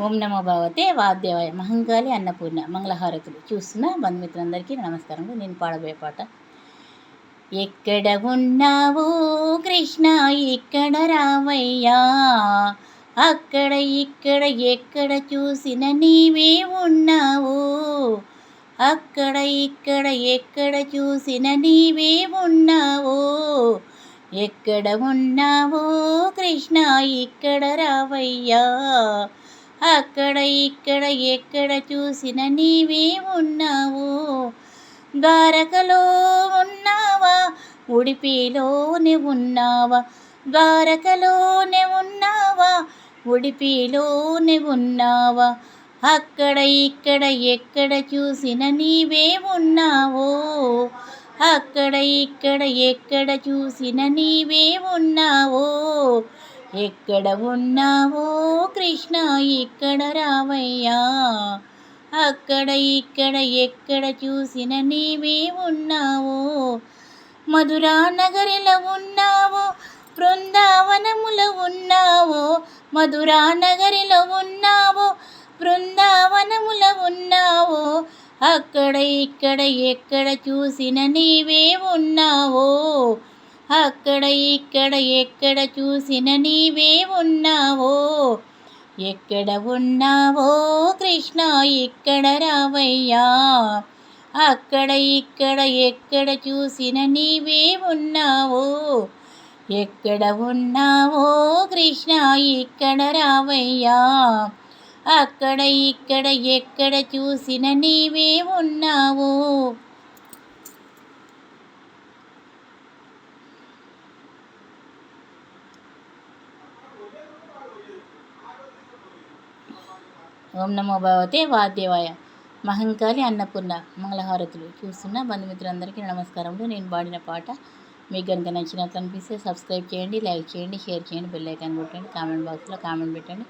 ఓం నమో భగవతే వాద్యవాయ మహంకాళి అన్నపూర్ణ మంగళహారతులు చూస్తున్న బంధుమిత్రులందరికీ నమస్కారం. నేను పాడబోయే పాట. ఎక్కడ ఉన్నావు కృష్ణ? ఇక్కడ రావయ్యా అక్కడ ఇక్కడ ఎక్కడ చూసిన నీవే ఉన్నావు? అక్కడ ఇక్కడ ఎక్కడ చూసిన నీవే ఉన్నావు? ఎక్కడ ఉన్నావో కృష్ణ? ఇక్కడ రావయ్యా అక్కడ ఇక్కడ ఎక్కడ చూసిన నీవే ఉన్నావు ద్వారకలో ఉన్నావా? ఉడిపిలోనే ఉన్నావా? ద్వారకలోనే ఉన్నావా? ఉడిపిలోనే ఉన్నావా? అక్కడ ఇక్కడ ఎక్కడ చూసిన నీవే ఉన్నావో అక్కడ ఇక్కడ ఎక్కడ చూసిన నీవే ఉన్నావో ఎక్కడ ఉన్నావో? కృష్ణ ఇక్కడ రావయ్యా. అక్కడ ఇక్కడ ఎక్కడ చూసిన నీవే ఉన్నావో? మధురా నగరిలో ఉన్నావో? బృందావనములో ఉన్నావో? మధురా నగరిలో ఉన్నావో? బృందావనములో ఉన్నావో? అక్కడ ఇక్కడ ఎక్కడ చూసిన నీవే ఉన్నావో? అక్కడ ఇక్కడ ఎక్కడ చూసిన నీవే ఉన్నావో? ఎక్కడ ఉన్నావో కృష్ణ ఇక్కడ రావయ్యా. అక్కడ ఇక్కడ ఎక్కడ చూసిన నీవే ఉన్నావో. ఎక్కడ ఉన్నావో కృష్ణ ఇక్కడ రావయ్యా. అక్కడ ఇక్కడ ఎక్కడ చూసిన నీవే ఉన్నావో. ఓం నమో భగవతే వాద్యవాయ మహంకాళి అన్నపూర్ణ మంగళహారతులు. చూస్తున్న బంధుమిత్రులందరికీ నమస్కారములు. నేను పాడిన పాట మీకు కనుక నచ్చినట్లు అనిపిస్తే సబ్స్క్రైబ్ చేయండి లైక్ చేయండి షేర్ చేయండి బెల్ ఐకాన్ కొట్టండి కామెంట్ బాక్స్లో కామెంట్ పెట్టండి.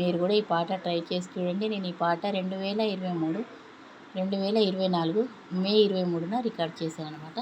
మీరు కూడా ఈ పాట ట్రై చేసి చూడండి. నేను ఈ పాట రెండు వేల ఇరవై మూడు రెండు వేల ఇరవై నాలుగు మే ఇరవై మూడున రికార్డ్ చేశాను అనమాట